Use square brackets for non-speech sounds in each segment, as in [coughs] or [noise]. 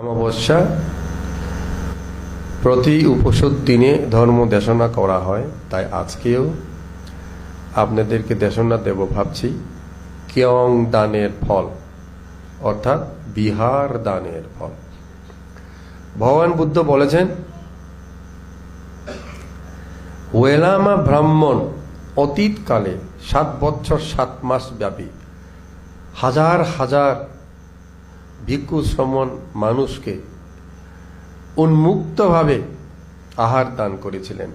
অমাবস্যা প্রতি উপসদ দিনে ধর্ম দেশনা করা হয়, তাই আজকেও আপনাদেরকে দেশনা দেব ভাবছি। কিয়ং দানের ফল, অর্থাৎ বিহার দানের ফল। ভগবান বুদ্ধ বলেছেন, ওয়েলামা ব্রাহ্মণ অতীতকালে সাত বছর সাত মাস ব্যাপী হাজার হাজার ভিক্ষু শ্রমণ মানুষকে উন্মুক্তভাবে আহার দান করেছিলেন।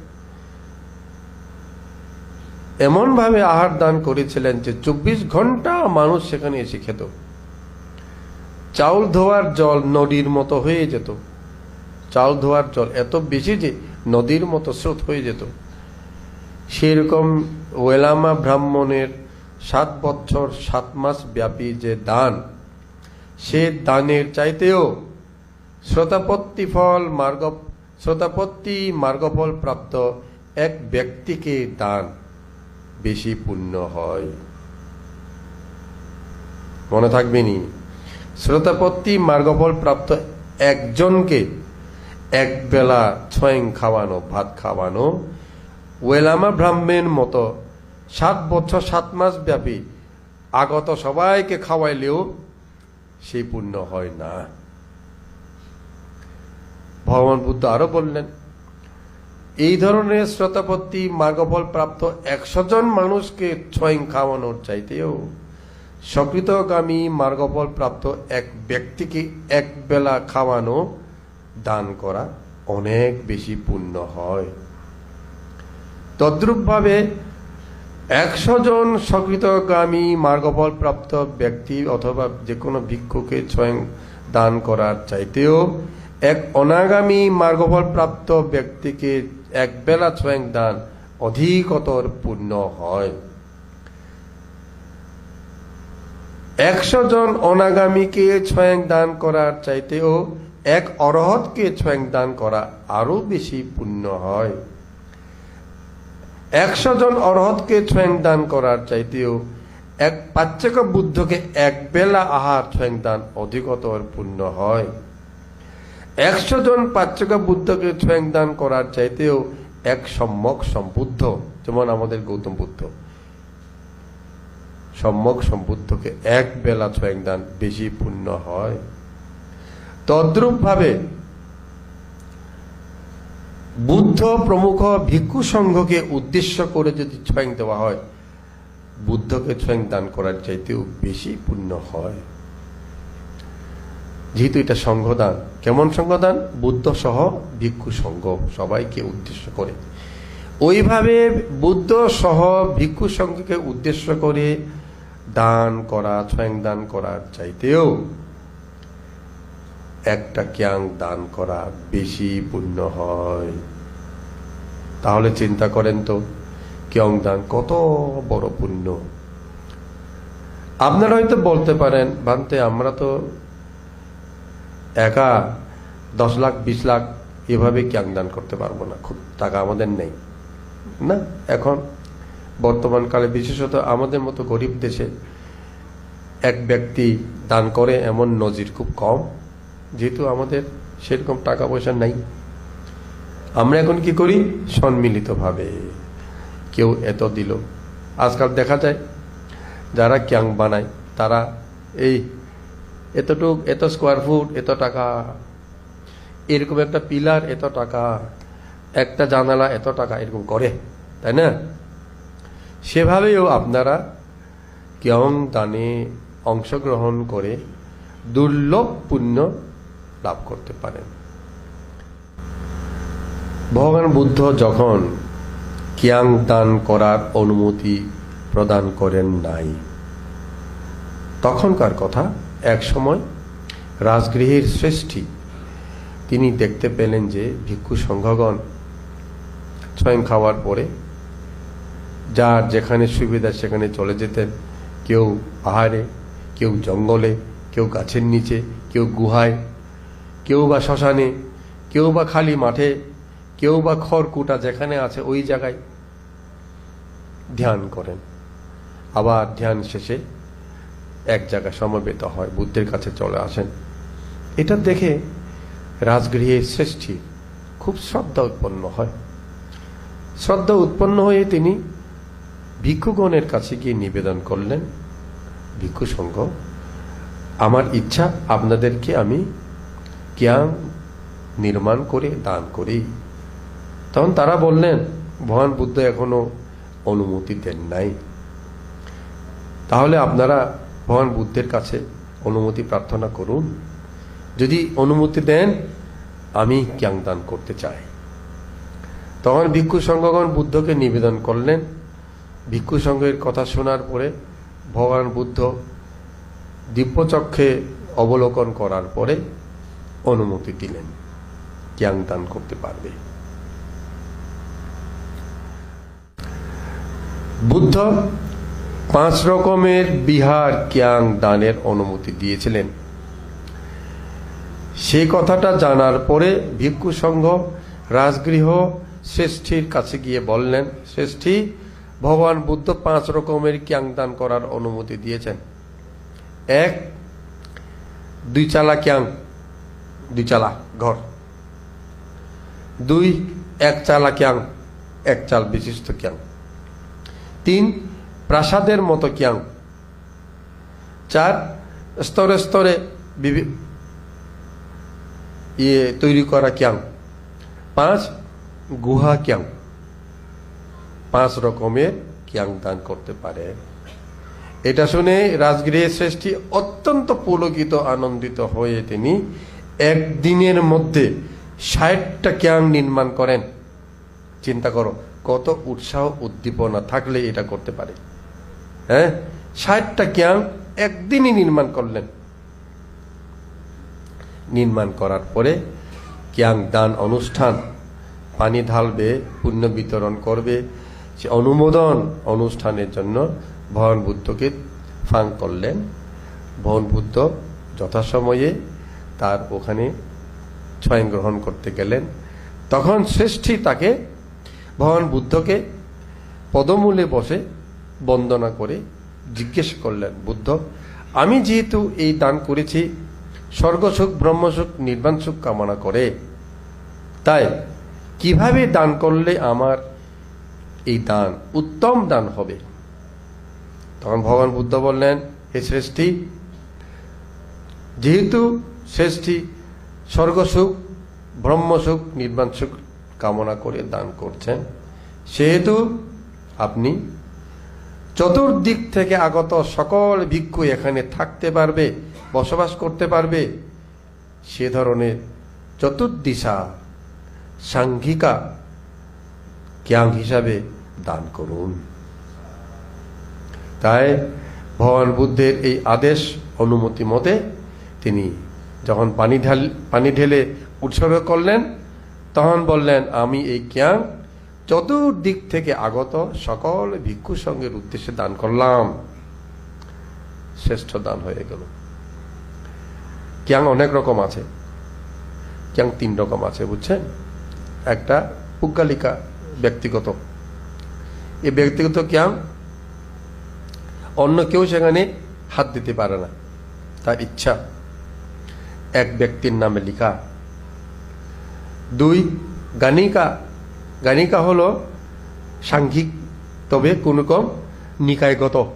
এমনভাবে আহার দান করেছিলেন যে চব্বিশ ঘণ্টা মানুষ সেখানে এসে খেত। চাউল ধোয়ার জল নদীর মতো হয়ে যেত। চাউল ধোয়ার জল এত বেশি যে নদীর মতো স্রোত হয়ে যেত। সেরকম ওয়েলামা ব্রাহ্মণের সাত বছর, সাত মাস ব্যাপী যে দান সে দানের চাইতেও শ্রোতাপত্তি ফল মার্গ, শ্রোতাপত্তি মার্গফল প্রাপ্ত এক ব্যক্তিকে দান বেশি পুণ্য হয়। মনে থাকবেনি শ্রোতাপত্তি মার্গফল প্রাপ্ত একজনকে এক বেলা ছয়ং খাওয়ানো, ভাত খাওয়ানো, ওয়েলামা ব্রাহ্মণের মতো সাত বছর, সাত মাস ব্যাপী আগত সবাইকে খাওয়াইলেও সেই পুণ্য হয় না। ভগবান বুদ্ধ আরও বললেন, এই ধরনের শ্রোতাপত্তি মার্গফল প্রাপ্ত একশো জন মানুষকে স্বয়ং খাওয়ানোর চাইতেও সকৃতগামী মার্গফল প্রাপ্ত এক ব্যক্তিকে এক বেলা খাওয়ানো, দান করা অনেক বেশি পুণ্য হয়। তদ্রূপভাবে একশো জন সকৃতগামী মার্গফল প্রাপ্ত ব্যক্তি অথবা যে কোনো ভিক্ষুকে স্বয়ং দান করার চাইতেও এক অনাগামী মার্গফল প্রাপ্ত ব্যক্তিকে এক বেলা স্বয়ং দান অধিকতর পূর্ণ হয়। একশো জন অনাগামীকে স্বয়ং দান করার চাইতেও এক অরহতকে স্বয়ং দান করা আরও বেশি পুণ্য হয়। একশো জন অরহতকে স্বয়ং দান করার চাইতেও এক পাচ্যক বুদ্ধকে এক বেলা আহার স্বয়ং দান অধিকতর পূর্ণ হয়। একশো জন পাচ্যক বুদ্ধকে স্বয়ং দান করার চাইতেও এক সম্যক সম্বুদ্ধ। যেমন আমাদের গৌতম বুদ্ধ। সম্যক সম্বুদ্ধকে এক বেলা স্বয়ং দান বেশি পূর্ণ হয়। তদ্রূপ ভাবে বুদ্ধ প্রমুখ ভিক্ষু সংঘকে উদ্দেশ্য করে যদি স্বয়ং দেওয়া হয়, বুদ্ধকে স্বয়ং দান করার চাইতেও বেশি পুণ্য হয়। যেহেতু এটা সংঘদান, কেমন সংঘদান? বুদ্ধ সহ ভিক্ষু সংঘ সবাইকে উদ্দেশ্য করে। ওইভাবে বুদ্ধ সহ ভিক্ষু সংঘকে উদ্দেশ্য করে দান করা স্বয়ং দান করার চাইতেও একটা জ্ঞান দান করা বেশি পুণ্য হয়। তাহলে চিন্তা করেন তো কিয়ং দান কত বড় পুণ্য। আপনারা হয়তো বলতে পারেন ভাবতে আমরা তো একা দশ লাখ, বিশ লাখ এভাবে জ্ঞান দান করতে পারব না, খুব টাকা আমাদের নেই, না? এখন বর্তমানকালে বিশেষত আমাদের মতো গরিব দেশে এক ব্যক্তি দান করে এমন নজির খুব কম। যেহেতু আমাদের সেরকম টাকা পয়সা নাই। আমরা এখন কি করি? সম্মিলিতভাবে। কেউ এত দিল। আজকাল দেখা যায়, যারা ক্যাং বানায়, তারা এই এতটুক, এত স্কোয়ার ফুট এত টাকা। এরকম একটা পিলার, এত টাকা। একটা জানালা, এত টাকা এরকম করে, তাই না? সেভাবেও আপনারা কেয়ং দানে অংশগ্রহণ করে দুর্লভ পুণ্য লাভ করতে পারেন। ভগবান বুদ্ধ যখন কিয়াং দান করার অনুমতি প্রদান করেন নাই, তখনকার কথা এক সময় রাজগৃহের শ্রেষ্ঠী তিনি দেখতে পেলেন যে ভিক্ষু সংঘগণ স্বয়ং খাওয়ার পরে যার যেখানে সুবিধা সেখানে চলে যেতেন। কেউ পাহাড়ে, কেউ জঙ্গলে, কেউ গাছের নিচে, কেউ গুহায় কেউ বা শ্মশানে, কেউ বা খালি মাঠে, কেউ বা খড়কুটা যেখানে আছে ওই জায়গায় ধ্যান করেন। আবার ধ্যান শেষে এক জায়গায় সমবেত হয়, বুদ্ধের কাছে চলে আসেন। এটা দেখে রাজগৃহে শ্রেষ্ঠী খুব শ্রদ্ধা উৎপন্ন হয়। শ্রদ্ধা উৎপন্ন হয়ে তিনি ভিক্ষুগণের কাছে গিয়ে নিবেদন করলেন ভিক্ষু সংঘ আমার ইচ্ছা আপনাদেরকে আমি জ্ঞান নির্মাণ করে, দান করি তখন তারা বললেন ভগবান বুদ্ধ এখনও অনুমতি দেন নাই। তাহলে আপনারা ভগবান বুদ্ধের কাছে অনুমতি প্রার্থনা করুন। যদি অনুমতি দেন, আমি জ্ঞান দান করতে চাই। তখন ভিক্ষু সংঘগণ বুদ্ধকে নিবেদন করলেন। ভিক্ষু সংঘের কথা শোনার পরে ভগবান বুদ্ধ দিব্যচক্ষে অবলোকন করার পরে অনুমতি দিলেন জ্ঞান দান করতে পারবে। বুদ্ধ পাঁচ রকমের বিহার জ্ঞান দানের অনুমতি দিয়েছিলেন। সেই কথাটা জানার পরে ভিক্ষু সংঘ রাজগৃহ শ্রেষ্ঠীর কাছে গিয়ে বললেন, শ্রেষ্ঠী, ভগবান বুদ্ধ পাঁচ রকমের জ্ঞান দান করার অনুমতি দিয়েছেন। এক, দুই চালা ক্যাং দুই চালা ঘর। দুই, এক চালা ক্যাং এক চাল বিশিষ্ট ক্যাং তিন, প্রাসাদের মতো ক্যাং চার, স্তরে স্তরে ইয়ে তৈরি করা ক্যাং পাঁচ, গুহা ক্যাং পাঁচ রকমের ক্যাং দান করতে পারে। এটা শুনে রাজগৃহের শ্রেষ্ঠী অত্যন্ত পুলকিত, আনন্দিত হয়ে তিনি একদিনের মধ্যে ষাটটা ক্যাং নির্মাণ করেন। চিন্তা করো, কত উৎসাহ, উদ্দীপনা থাকলে এটা করতে পারে। হ্যাঁ? ষাটটা ক্যাং একদিনই নির্মাণ করলেন। নির্মাণ করার পরে ক্যাং দান অনুষ্ঠান, পানি ঢালবে, পুণ্য বিতরণ করবে। সে অনুমোদন অনুষ্ঠানের জন্য ভগবান বুদ্ধকে ফাং করলেন। ভগবান বুদ্ধ যথাসময়ে তার ওখানে স্বয়ং গ্রহণ করতে গেলেন। তখন শ্রেষ্ঠী তাকে ভগবান বুদ্ধকে পদমূলে বসে বন্দনা করে জিজ্ঞেস করলেন, বুদ্ধ, আমি যেহেতু এই দান করেছি, স্বর্গসুখ, ব্রহ্মসুখ নির্বাণ সুখ কামনা করে, তাই কীভাবে দান করলে আমার এই দান, উত্তম দান হবে? তখন ভগবান বুদ্ধ বললেন, হে শ্রেষ্ঠী, যেহেতু শ্রেষ্ঠী, স্বর্গসুখ, ব্রহ্মসুখ নির্বাণ সুখ কামনা করে দান করছেন। সেহেতু আপনি চতুর্দিক থেকে আগত সকল ভিক্ষু এখানে থাকতে পারবে, বসবাস করতে পারবে। সে ধরনের চতুর্দিশা সাংঘিকা জ্ঞান হিসাবে দান করুন। তাই ভগবান বুদ্ধের এই আদেশ অনুমতি মতে তিনি যখন পানি ঢাল, পানি ঢেলে উৎসর্গ করলেন, তখন বললেন, আমি এই জ্ঞান চতুর্দিক থেকে আগত সকল ভিক্ষু সঙ্গের উদ্দেশ্যে দান করলাম। শ্রেষ্ঠ দান হয়ে গেল। জ্ঞান অনেক রকম আছে। জ্ঞান তিন রকম আছে, বুঝছেন? একটা পুজ্ঞালিকা ব্যক্তিগত। এই ব্যক্তিগত জ্ঞান অন্য কেউ সেখানে হাত দিতে পারে না। তার ইচ্ছা। এক ব্যক্তির নামে লেখা। দুই, গানিকা। গানিকা হল সাংঘিক, তবে কোন কম নিকায়গত।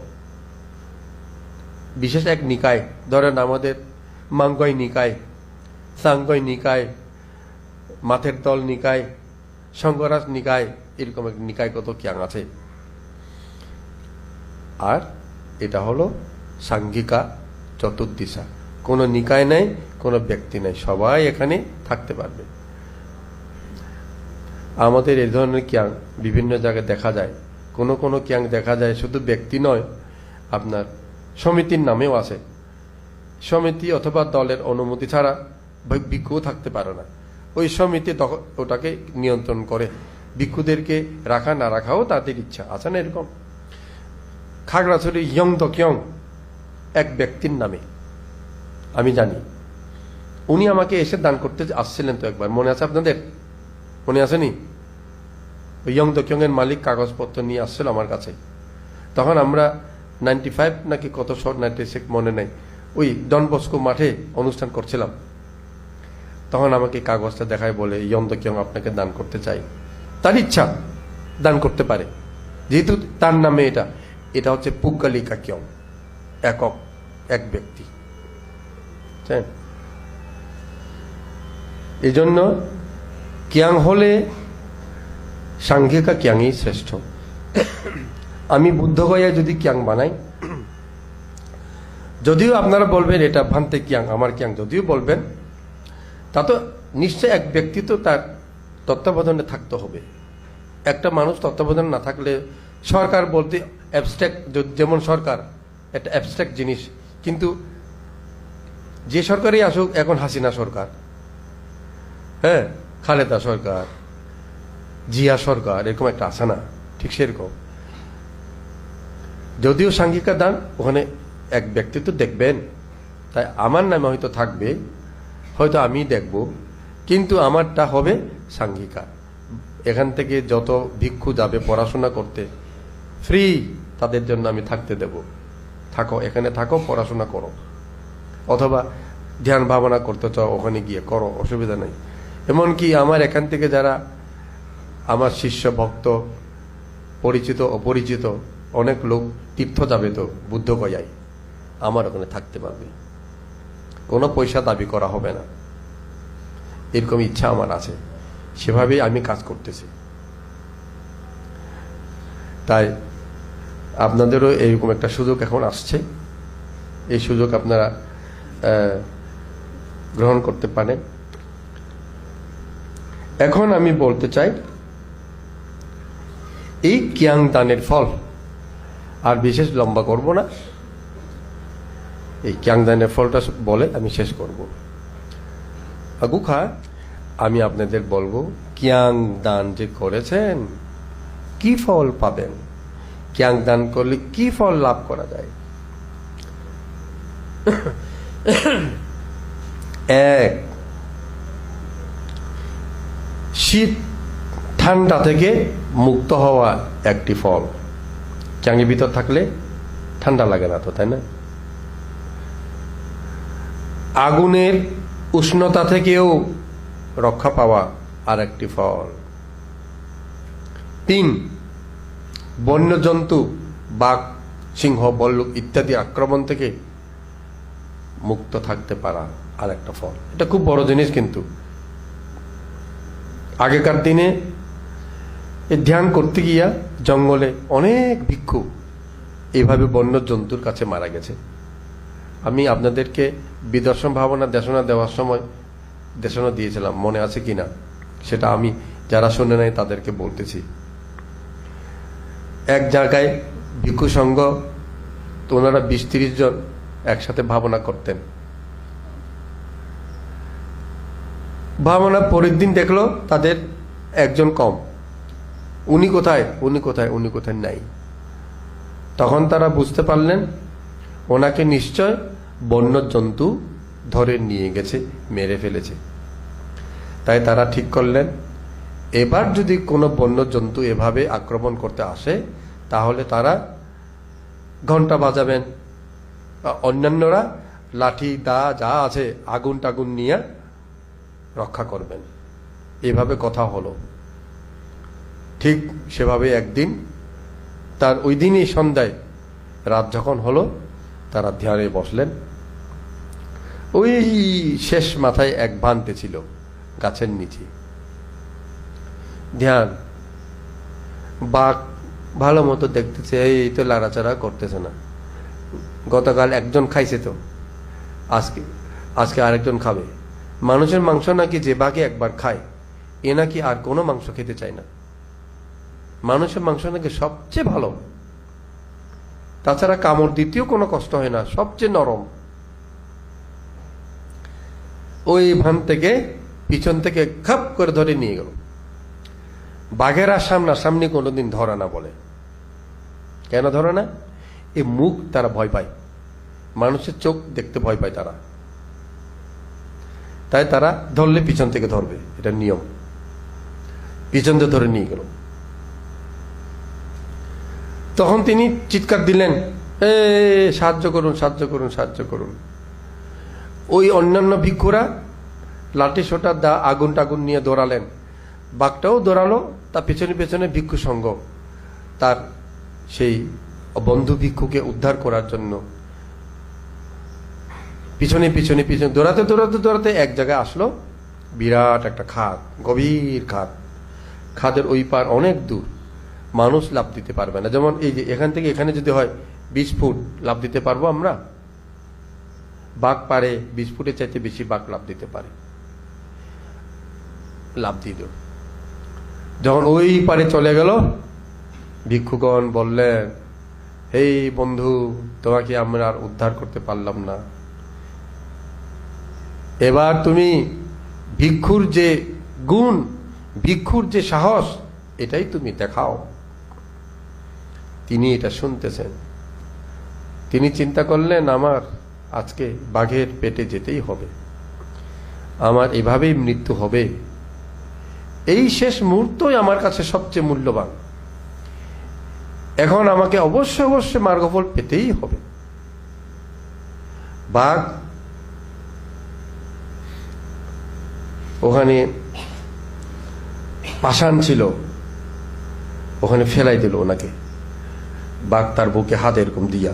বিশেষ এক নিকায়, ধরেন আমাদের মাঙ্গয় নিকায়, সাঙ্গয় নিকায়, মাথের দল নিকায় শঙ্করাজ নিকায়, এরকম এক নিকায়গত জ্ঞান আছে। আর এটা হলো সাঙ্গিকা চতুর্দিশা। কোনো নিকায় নাই কোনো ব্যক্তি নাই। সবাই এখানে থাকতে পারবে। আমাদের এই ধরনের ক্যাং বিভিন্ন জায়গায় দেখা যায়। কোনো কোনো ক্যাং দেখা যায়, শুধু ব্যক্তি নয়, আপনার সমিতির নামেও আছে। সমিতি অথবা দলের অনুমতি ছাড়া ভি- ভিক্ষুও থাকতে পারে না। ওই সমিতি তখন ওটাকে নিয়ন্ত্রণ করে। ভিক্ষুদেরকে রাখা না রাখাও তাদের ইচ্ছা। আছে না এরকম? খাগড়াছড়ি ইয়ং দকিয়ং এক ব্যক্তির নামে। আমি জানি। উনি আমাকে এসে দান করতে আসছিলেন তো একবার। মনে আছে আপনাদের? মনে আসেনি? ওই ইয়ং দকিয়ং এর মালিক কাগজপত্র নিয়ে আসছিল আমার কাছে। তখন আমরা নাইনটি ফাইভ নাকি কত শর্ট নাইনটি সিক্স মনে নেই, ওই ডন বস্কো মাঠে অনুষ্ঠান করছিলাম। তখন আমাকে কাগজটা দেখায় বলে ইয়ন্দ কিয়ং আপনাকে দান করতে চাই। তার ইচ্ছা, দান করতে পারে। যেহেতু তার নামে এটা এটা হচ্ছে পুগ্গালিকা কিয়ং, একক, এক ব্যক্তি। বুঝছেন? এই জন্য কিয়াং হলে সাংঘিকা কিয়াংই শ্রেষ্ঠ। আমি বুদ্ধগয়ায় যদি কিয়াং বানাই, যদিও আপনারা বলবেন এটা ভান্তে কিয়াং, আমার কিয়াং, যদিও বলবেন তা তো নিশ্চয় এক ব্যক্তি তো তার তত্ত্বাবধানে থাকতে হবে। একটা মানুষ তত্ত্বাবধান না থাকলে সরকার বলতে অ্যাবস্ট্রাক্ট যেমন সরকার, একটা অ্যাবস্ট্রাক্ট জিনিস। কিন্তু যে সরকারই আসুক, এখন হাসিনা সরকার। হ্যাঁ খালেদা সরকার, জিয়া সরকার, এরকম একটা আছে না? ঠিক সেরকম। যদিও সাংঘিকা দান, ওখানে এক ব্যক্তি তো দেখবেন। তাই আমার নামে হয়তো থাকবে, হয়তো আমি দেখব, কিন্তু আমারটা হবে সাংঘিকা এখান থেকে যত ভিক্ষু যাবে পড়াশোনা করতে, ফ্রি তাদের জন্য আমি থাকতে দেব। থাকো, এখানে থাকো, পড়াশোনা করো। অথবা ধ্যান ভাবনা করতে চাও, ওখানে গিয়ে করো, অসুবিধা নেই। এমনকি আমার এখান থেকে যারা আমার শিষ্য, ভক্ত, পরিচিত, অপরিচিত, অনেক লোক তীর্থ যাবে তো বুদ্ধ গয়ায়, আমার ওখানে থাকতে পারবে। কোনো পয়সা দাবি করা হবে না। এরকম ইচ্ছা আমার আছে। সেভাবেই আমি কাজ করতেছি। তাই আপনাদেরও এইরকম একটা সুযোগ এখন আসছে। এই সুযোগ আপনারা গ্রহণ করতে পারেন। এখন আমি বলতে চাই, এই কিয়াং দানের ফল আর বিশেষ লম্বা করব না। এই কিয়াং দানের ফলটা বলে আমি শেষ করব। আগুখা আমি আপনাদের বলব, কিয়াং দান যে করেছেন, কি ফল পাবেন? কিয়াং দান করলে কি ফল লাভ করা যায়? [coughs] এক শীত ঠান্ডা থেকে মুক্ত হওয়া একটি ফল। চাঙের ভিতর থাকলে ঠান্ডা লাগে না তো, তাই না? আগুনের উষ্ণতা থেকেও রক্ষা পাওয়া আর একটি ফল। তিন, বন্যজন্তু, বাঘ, সিংহ, বল্লুক ইত্যাদি আক্রমণ থেকে মুক্ত থাকতে পারা আর একটা ফল। এটা খুব বড় জিনিস কিন্তু। আগেকার দিনে এ ধ্যান করতে গিয়া জঙ্গলে অনেক ভিক্ষু এইভাবে বন্য জন্তুর কাছে মারা গেছে। আমি আপনাদেরকে বিদর্শন ভাবনা, দেশনা দেওয়ার সময় দেশনা দিয়েছিলাম, মনে আছে কিনা? সেটা আমি যারা শুনে নাই তাদেরকে বলতেছি। এক জায়গায় ভিক্ষু সংঘ, তো ওনারা বিশ তিরিশ জন একসাথে ভাবনা করতেন। ভাবনা পরের দিন দেখল তাদের একজন কম। উনি কোথায়? উনি কোথায়? উনি কোথায় নাই। তখন তারা বুঝতে পারলেন, ওনাকে নিশ্চয় বন্য জন্তু ধরে নিয়ে গেছে, মেরে ফেলেছে। তাই তারা ঠিক করলেন, এবার যদি কোনো বন্য জন্তু এভাবে আক্রমণ করতে আসে, তাহলে তারা ঘণ্টা বাজাবেন। অন্যান্যরা লাঠি, দা, যা আছে আগুন টাগুন নিয়ে রক্ষা করবেন। এভাবে কথা হলো। ঠিক সেভাবে একদিন, তার ওই দিনই সন্ধ্যায় রাত যখন হলো, তারা ধ্যানে বসলেন। ওই শেষ মাথায় এক ভান্তে ছিল গাছের নিচে। ধ্যান, বাঘ ভালো মতো দেখতেছে, এই তো লাড়াচাড়া করতেছে না। গতকাল একজন খাইছে তো, আজকে আজকে আরেকজন খাবে। মানুষের মাংস নাকি যে বাঘে একবার খায়, এ নাকি আর কোনো মাংস খেতে চায় না। মানুষের মাংস নাকি সবচেয়ে ভালো। তাছাড়া কামড় দিতেও কোনো কষ্ট হয় না, সবচেয়ে নরম। ওই ভান থেকে পিছন থেকে খাপ করে ধরে নিয়ে গেল। বাঘেরা সামনাসামনি কোনোদিন ধরা না বলে। কেন ধরে না? এ মুখ তারা ভয় পায়। মানুষের চোখ দেখতে ভয় পায় তারা। তাই তারা ধরলে পিছন থেকে ধরবে, এটা নিয়ম। পিছন দিয়ে ধরে নিয়ে গেল। তখন তিনি চিৎকার দিলেন, এ, সাহায্য করুন সাহায্য করুন সাহায্য করুন। ওই অন্যান্য ভিক্ষুরা লাঠি সোটার দা আগুন টাগুন নিয়ে দৌড়ালেন। বাঘটাও দৌড়ালো তার পেছনে পেছনে ভিক্ষু সঙ্গ তার সেই বন্ধু ভিক্ষুকে উদ্ধার করার জন্য। পিছনে পিছনে পিছনে, দৌড়াতে দৌড়াতে দৌড়াতে এক জায়গায় আসলো বিরাট একটা খাদ, গভীর খাদ। খাদের ওই পার অনেক দূর। মানুষ লাভ দিতে পারবে না। যেমন এই যে এখান থেকে এখানে যদি হয় বিশ ফুট লাভ দিতে পারব আমরা? বাঘ পারে, বিশ ফুটের চাইতে বেশি বাঘ লাভ দিতে পারে। লাভ দিল যখন ওই পারে চলে গেল, ভিক্ষুগণ বললেন এই বন্ধু, তোমাকে আমরা আর উদ্ধার করতে পারলাম না। এবার তুমি ভিক্ষুর যে গুণ, ভিক্ষুর যে সাহস, এটাই তুমি দেখাও। তিনি এটা শুনতেছেন। তিনি চিন্তা করলেন, আমার আজকে বাঘের পেটে যেতেই হবে। আমার এভাবেই মৃত্যু হবে। এই শেষ মুহূর্তই আমার কাছে সবচেয়ে মূল্যবান। এখন আমাকে অবশ্যই অবশ্যই মার্গফল পেতেই হবে। বাঘ ওখানে পাষাণ ছিল। ওখানে ফেলাই দিল ওনাকে। বাঘ তার বুকে হাত এরকম দিয়া।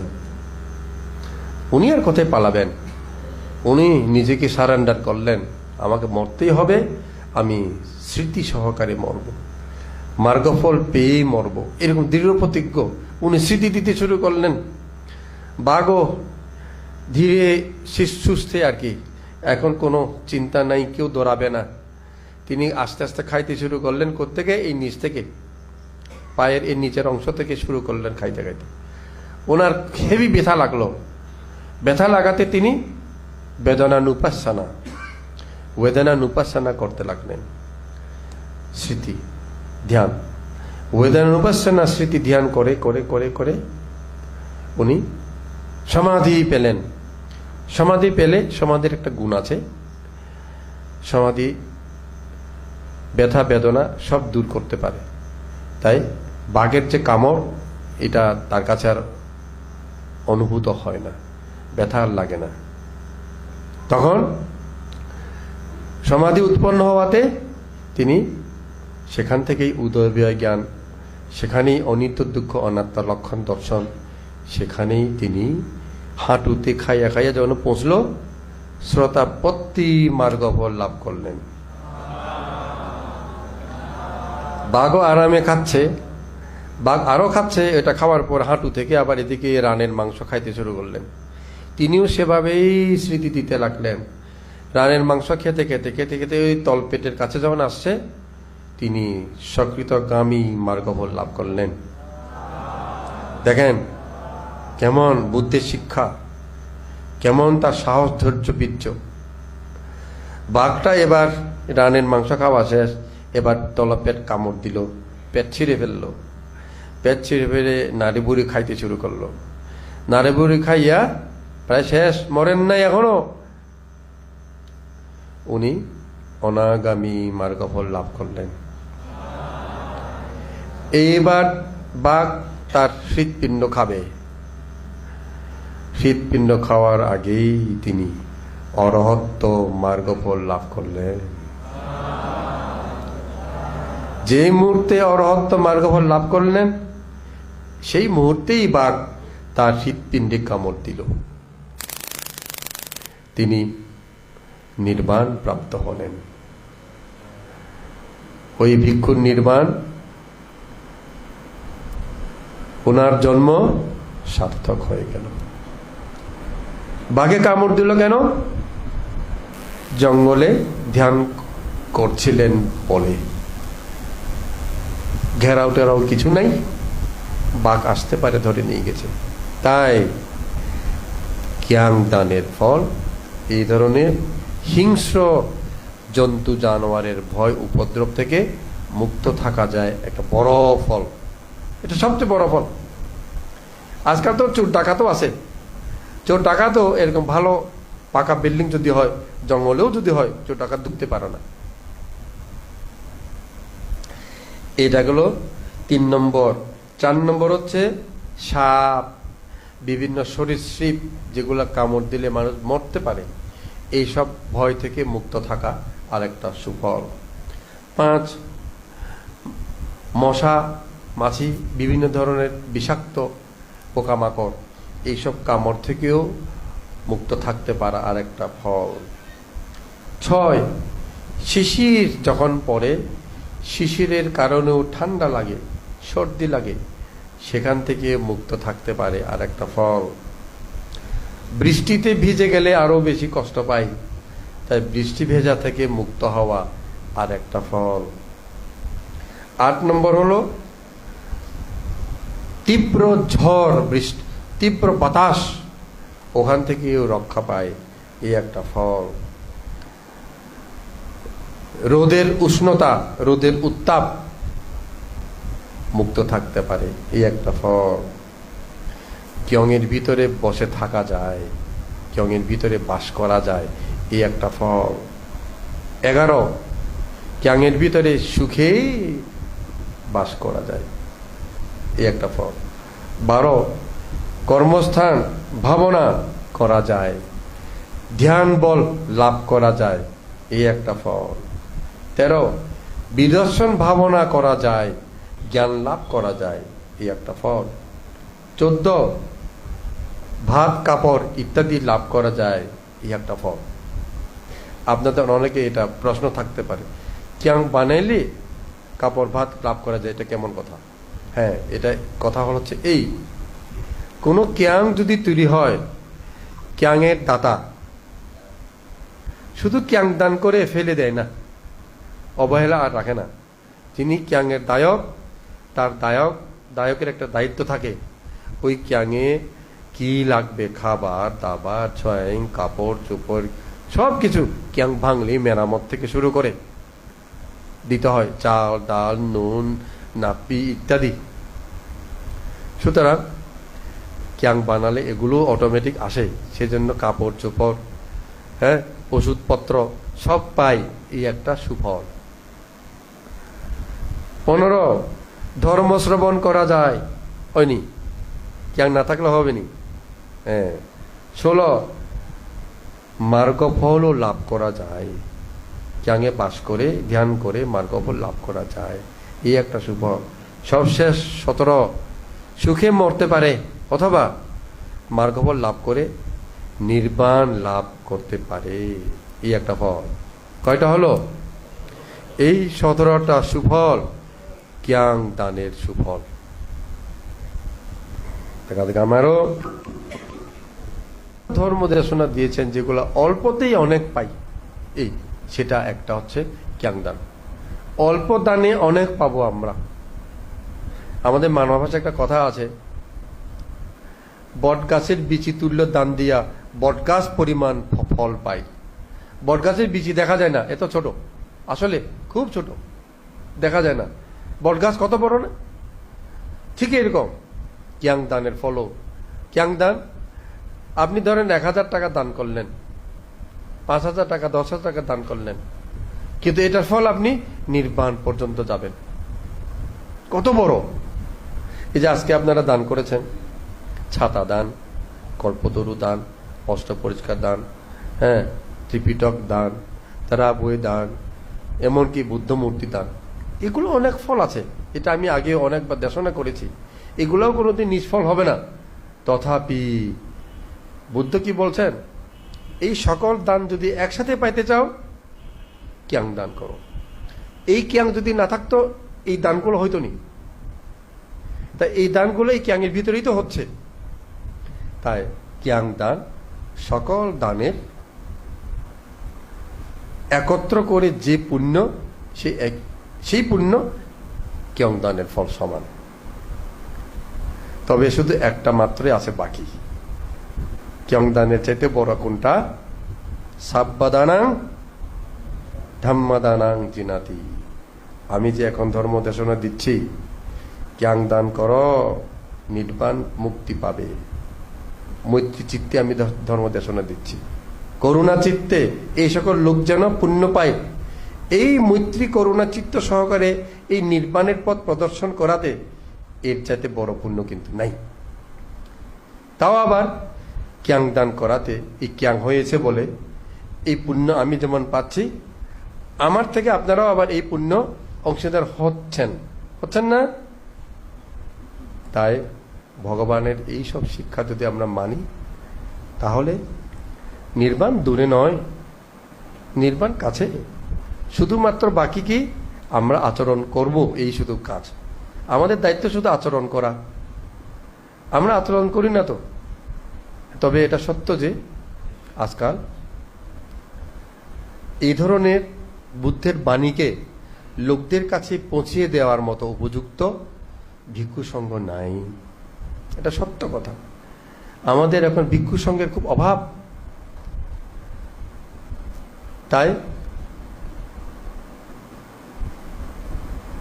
উনি আর কোথায় পালাবেন? উনি নিজেকে সারেন্ডার করলেন। আমাকে মরতেই হবে, আমি স্মৃতি সহকারে মরব। মার্গফল পেয়েই মরব। এরকম দৃঢ় প্রতিজ্ঞ উনি স্মৃতি দিতে শুরু করলেন। বাঘও ধীরে সুস্থে আর কি এখন কোনো চিন্তা নাই, কেউ দৌড়াবে না। তিনি আস্তে আস্তে খাইতে শুরু করলেন কোত্থেকে? এই নিচ থেকে। পায়ের এই নিচের অংশ থেকে শুরু করলেন খাইতে খাইতে। ওনার হেভি ব্যথা লাগল। ব্যথা লাগাতে তিনি বেদনা নুপাসানা ওয়েদনা নুপাসানা করতে লাগলেন। স্মৃতি, ধ্যান। ওয়েদনা নুপাসানা স্মৃতি, ধ্যান করে করে করে করে উনি সমাধি পেলেন। সমাধি পেলে সমাধির একটা গুণ আছে। সমাধি, ব্যথা, বেদনা সব দূর করতে পারে। তাই বাঘের যে কামড়, এটা তার কাছে আর অনুভূত হয় না। ব্যথা আর লাগে না। তখন সমাধি উৎপন্ন হওয়াতে তিনি সেখান থেকেই উদয়বিয় জ্ঞান, সেখানেই অনিত্য দুঃখ, অনাত্মার লক্ষণ দর্শন, সেখানেই তিনি হাঁটুতে খাইয়া খাইয়া যখন পৌঁছল, শ্রোতা প্রতি মার্গফল লাভ করলেন। বাঘও আরামে খাচ্ছে। বাঘ আরও খাচ্ছে, এটা খাওয়ার পর হাঁটু থেকে আবার এদিকে রানের মাংস খাইতে শুরু করলেন। তিনিও সেভাবেই স্মৃতি দিতে লাগলেন। রানের মাংস খেতে খেতে খেতে খেতে ওই তলপেটের কাছে যখন আসছে, তিনি সকৃতগামী মার্গফল লাভ করলেন। দেখেন কেমন বুদ্ধির শিক্ষা, কেমন তার সাহস, ধৈর্য, বীর্য। বাঘটা এবার রানের মাংস খাওয়া শেষ, এবার তলা পেট কামড় দিল, পেট ছিঁড়ে ফেলল। পেট ছিঁড়ে ফেলে নাড়ি বুড়ি খাইতে শুরু করল। নাড়ি বুড়ি খাইয়া প্রায় শেষ, মরেন নাই এখনও। উনি অনাগামী মার্গফল লাভ করলেন। এইবার বাঘ তার হৃৎপিণ্ড খাবে। হৃৎপিণ্ড খাওয়ার আগেই তিনি অরহত্ত মার্গফল লাভ করলেন। যে মুহূর্তে অরহত্ত মার্গফল লাভ করলেন, সেই মুহূর্তেই বাঘ তার হৃৎপিণ্ডে কামড় দিল। তিনি নির্বাণ প্রাপ্ত হলেন। ওই ভিক্ষুর নির্বাণ ওনার জন্ম সার্থক হয়ে গেল। বাঘে কামড় দিল কেন? জঙ্গলে ধ্যান করছিলেন বলে। ঘেরাও টেরাও কিছু নাই। বাঘ আসতে পারে ধরে নিয়ে গেছে। তাই জ্ঞান দানের ফল, এই ধরনের হিংস্র জন্তু জানোয়ারের ভয় উপদ্রব থেকে মুক্ত থাকা যায় একটা বড় ফল। এটা সবচেয়ে বড় ফল। আজকাল তো চোর ডাকাতও আছে। চোর ডাকাতও এরকম ভালো পাকা বিল্ডিং যদি হয়, জঙ্গলেও যদি হয়, চোর ডাকাত ঢুকতে পারে না। এটা গেল তিন নম্বর। চার নম্বর হচ্ছে সাপ, বিভিন্ন সরীসৃপ যেগুলো কামড় দিলে মানুষ মরতে পারে। এই সব ভয় থেকে মুক্ত থাকা আরেকটা সুফল। পাঁচ, মশা, মাছি, বিভিন্ন ধরনের বিষাক্ত পোকামাকড়। এইসব কামড় থেকেও মুক্ত থাকতে পারা আর একটা ফল। ছয়, শিশির যখন পড়ে, শিশিরের কারণেও ঠান্ডা লাগে, সর্দি লাগে, সেখান থেকে মুক্ত থাকতে পারে আর একটা ফল। বৃষ্টিতে ভিজে গেলে আরও বেশি কষ্ট পাই, তাই বৃষ্টি ভেজা থেকে মুক্ত হওয়া আর একটা ফল। আট নম্বর হলো, তীব্র ঝড় বৃষ্টি। তীব্র বাতাস ওখান থেকেও রক্ষা পায় এই একটা ফল। রোদের উষ্ণতা, রোদের উত্তাপ মুক্ত থাকতে পারে এই একটা ফল। কিয়ংয়ের ভিতরে বসে থাকা যায় কিয়ংয়ের ভিতরে বাস করা যায় এই একটা ফল। এগারো ক্যাংয়ের ভিতরে সুখে বাস করা যায় এই একটা ফল। বারো কর্মস্থান, ভাবনা করা যায়। ধ্যান বল লাভ করা যায়। এই একটা ফল। তেরো, বিদর্শন ভাবনা করা যায়। জ্ঞান লাভ করা যায়। এই একটা ফল। চোদ্দ, ভাত, কাপড় ইত্যাদি লাভ করা যায়। এই একটা ফল। আপনাদের অনেকে এটা প্রশ্ন থাকতে পারে। ক্যাং বানাইলে কাপড়, ভাত লাভ করা যায়? এটা কেমন কথা? হ্যাঁ এটা কথা হল হচ্ছে এই। কোনো ক্যাং যদি তৈরি হয় ক্যাংয়ের দাতা। শুধু ক্যাং দান করে ফেলে দেয় না, অবহেলা আর রাখে না। যিনি ক্যাংয়ের দায়ক, তার দায়ক, দায়কের একটা দায়িত্ব থাকে। ওই ক্যাঙে কি লাগবে? খাবার, দাবার, ছয়ং, কাপড়, চোপড় সব কিছু ক্যাং ভাঙলি মেরামত থেকে শুরু করে দিতে হয়। চাল, ডাল, নুন, নাপি ইত্যাদি। সুতরাং ক্যাং বানালে এগুলো অটোমেটিক আসে। সেজন্য কাপড়, চোপড় হ্যাঁ ওষুধপত্র সব পাই এই একটা সুফল। পনেরো, ধর্ম শ্রবণ করা যায়। হয়নি? ক্যাং না থাকলে হবে নি? হ্যাঁ। ষোলো, মার্গফলও লাভ করা যায়। ক্যাঙে বাস করে, ধ্যান করে মার্গফল লাভ করা যায়। এই একটা শুভ সবশেষ সতেরো, সুখে মরতে পারে। অথবা মার্গফল লাভ করে নির্বাণ লাভ করতে পারে। এই একটা ফল। কয়টা হলো? এই সতেরোটা সুফল জ্ঞান দানের সুফল। দেখা আমারও। ধর্ম দেশনা দিয়েছেন যেগুলো অল্পতেই অনেক পাই। এই সেটা একটা হচ্ছে জ্ঞান অল্প দানে অনেক পাবো আমরা। আমাদের মানব ভাষায় একটা কথা আছে বট গাছের বিচি তুল্য দান দিয়া বট গাছ পরিমাণ ফল পাই। বট গাছের বিচি দেখা যায় না এত ছোট। আসলে খুব ছোট। দেখা যায় না। বট গাছ কত বড় না? ঠিক এরকম। ক্যাং দানের ফলও। ক্যাং দান, আপনি ধরেন এক হাজার টাকা দান করলেন। পাঁচ হাজার টাকা, দশ হাজার টাকা দান করলেন। কিন্তু এটার ফল আপনি নির্বাণ পর্যন্ত যাবেন। কত বড়? এই যে আজকে আপনারা দান করেছেন। ছাতা দান, কল্পতরু দান অষ্ট পরিষ্কার দান হ্যাঁ ত্রিপিটক দান তারা বই দান, এমনকি বুদ্ধ মূর্তি দান। এগুলো অনেক ফল আছে। এটা আমি আগে অনেকবার দেশনা করেছি। এগুলোও কোনোদিন নিষ্ফল হবে না। তথাপি বুদ্ধ কি বলছেন? এই সকল দান যদি একসাথে পাইতে চাও, ক্যাং দান করো। এই ক্যাং যদি না থাকতো, এই দানগুলো হইতো নি। তাই এই দানগুলো এই ক্যাংয়ের ভিতরেই তো হচ্ছে। তাই ক্যাং দান সকল দানের একত্র করে যে পুণ্য সেই এক, সেই পুণ্য ক্যাং দানের ফল সমান। তবে শুধু একটা মাত্রই আছে বাকি। ক্যাং দানের চাইতে বড় কোনটা? সাব্বাদানাং ধাম্মাদানাং জিনাতি। আমি যে এখন ধর্ম দেশনা দিচ্ছি জ্ঞান দান কর, নির্বাণ মুক্তি পাবে। মৈত্রী চিত্তে আমি ধ- ধর্ম দেশনা দিচ্ছি। করুণা চিত্তে এই সকল লোক যেন পুণ্য পায়। এই মৈত্রী করুণা চিত্ত সহকারে এই নির্বাণের পথ প্রদর্শন করাতে এর চাইতে বড় পুণ্য কিন্তু নাই। তাও আবার ক্যাং দান করাতে এই ক্যাং হয়েছে বলে এই পুণ্য আমি যেমন পাচ্ছি, আমার থেকে আপনারাও আবার এই পুণ্য অংশীদার হচ্ছেন। হচ্ছেন না? তাই ভগবানের এই সব শিক্ষা যদি আমরা মানি, তাহলে নির্বাণ দূরে নয়, নির্বাণ কাছে। শুধুমাত্র বাকি কি আমরা আচরণ করব, এই শুধু কাজ। আমাদের দায়িত্ব শুধু আচরণ করা। আমরা আচরণ করি না তো। তবে এটা সত্য যে আজকাল এই ধরনের বুদ্ধের বাণীকে লোকদের কাছে পৌঁছিয়ে দেওয়ার মতো উপযুক্ত ভিক্ষু সঙ্গ নাই। এটা সত্য কথা। আমাদের এখন ভিক্ষু সঙ্গের খুব অভাব। তাই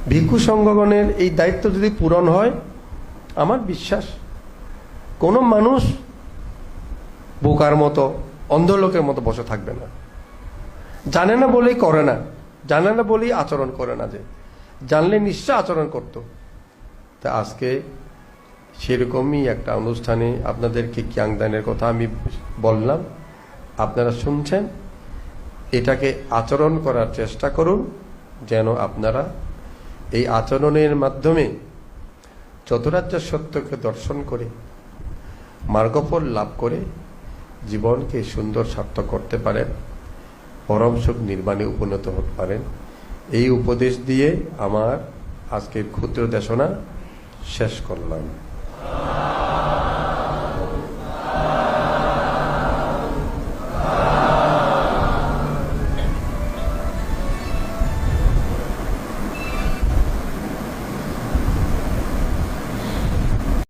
ভিক্ষু সংগগণের এই দায়িত্ব যদি পূরণ হয়, আমার বিশ্বাস কোনো মানুষ বোকার মতো অন্ধলোকের মতো বসে থাকবে না। জানে না বলেই করে না, জানে না বলেই আচরণ করে না যে। জানলে নিশ্চয় আচরণ করত। তা আজকে সেরকমই একটা অনুষ্ঠানে আপনাদেরকে জ্ঞানদানের কথা আমি বললাম। আপনারা শুনছেন, এটাকে আচরণ করার চেষ্টা করুন যেন আপনারা এই আচরণের মাধ্যমে চতুরাজ্য সত্যকে দর্শন করে, মার্গফল লাভ করে জীবনকে সুন্দর সার্থক করতে পারেন, পরম সুখ নির্মাণে উপনীত হতে পারেন। এই উপদেশ দিয়ে আমার আজকের ক্ষুদ্র দেশনা শেষ করলাম। Amém.